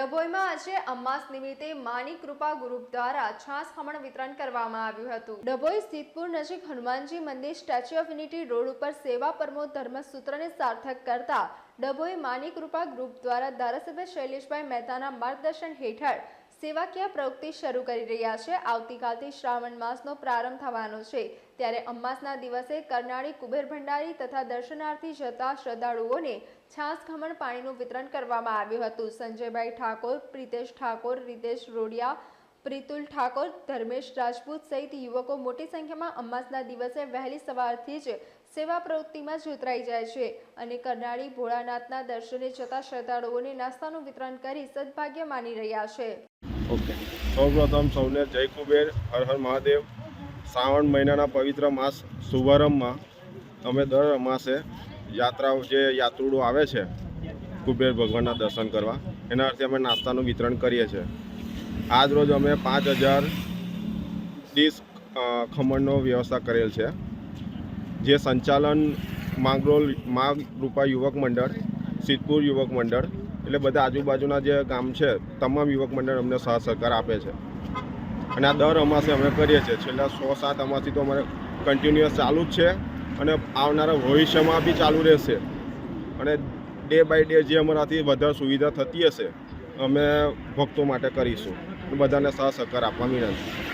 ડભોઈમાં આજે અમાસ નિમિત્તે માની કૃપા ગ્રુપ દ્વારા છાસ ખમણ વિતરણ કરવામાં આવ્યું હતું. ડભોઈ સિદ્ધપુર નજીક હનુમાનજી મંદિર સ્ટેચ્યુ ઓફ યુનિટી રોડ ઉપર સેવા પરમો ધર્મસૂત્રને સાર્થક કરતા ડભોઈ માની કૃપા ગ્રુપ દ્વારા ધારાસભ્ય શૈલેષભાઈ મહેતાના માર્ગદર્શન હેઠળ સેવાકીય પ્રવૃત્તિ શરૂ કરી રહ્યા છે. આવતીકાલથી શ્રાવણ માસનો પ્રારંભ થવાનો છે. ત્યારે અમાસના દિવસે કરનાળી કુબેર ભંડારી તથા દર્શનાર્થી જતા શ્રદ્ધાળુઓને છાસ, ખમણ, પાણીનું વિતરણ કરવામાં આવ્યું હતું. સંજયભાઈ ઠાકોર, પ્રિતેશ ઠાકોર, રીતેશ રોડિયા, પ્રિતુલ ઠાકોર, ધર્મેશ રાજપૂત સહિત યુવકો મોટી સંખ્યામાં અમાસના દિવસે વહેલી સવારથી જ સેવા પ્રવૃત્તિમાં જોતરાઈ જાય છે અને કરનાળી ભોળાનાથના દર્શને જતા શ્રદ્ધાળુઓને નાસ્તાનું વિતરણ કરી સદભાગ્ય માની રહ્યા છે. ઓકે. સૌપ્રથમ સૌને જય કુબેર, હર હર મહાદેવ. શ્રાવણ મહિનાના પવિત્ર માસ શુભારંભમાં અમે દર માસે યાત્રાઓ જે યાત્રુડો આવે છે, કુબેર ભગવાનના દર્શન કરવા, એના અર્થે અમે નાસ્તાનું વિતરણ કરીએ છીએ. આજ રોજ અમે પાંચ હજાર ડીશ ખમણનો વ્યવસ્થા કરેલ છે, જે સંચાલન માંગરોલ, માગ રૂપા યુવક મંડળ, સિદ્ધપુર યુવક મંડળ એટલે બધા આજુબાજુના જે ગામ છે, તમામ યુવક મંડળ અમને સાથ સહકાર આપે છે. અને આ દર અમાસે અમે કરીએ છીએ. છેલ્લા સો સાત અમાસથી તો અમારે કન્ટિન્યુઅસ ચાલુ જ છે અને આવનારા ભવિષ્યમાં બી ચાલુ રહેશે. અને ડે બાય ડે જે અમારાથી વધારે સુવિધા થતી હશે, અમે ભક્તો માટે કરીશું. બધાને સહ સહકાર આપવા વિનંતી.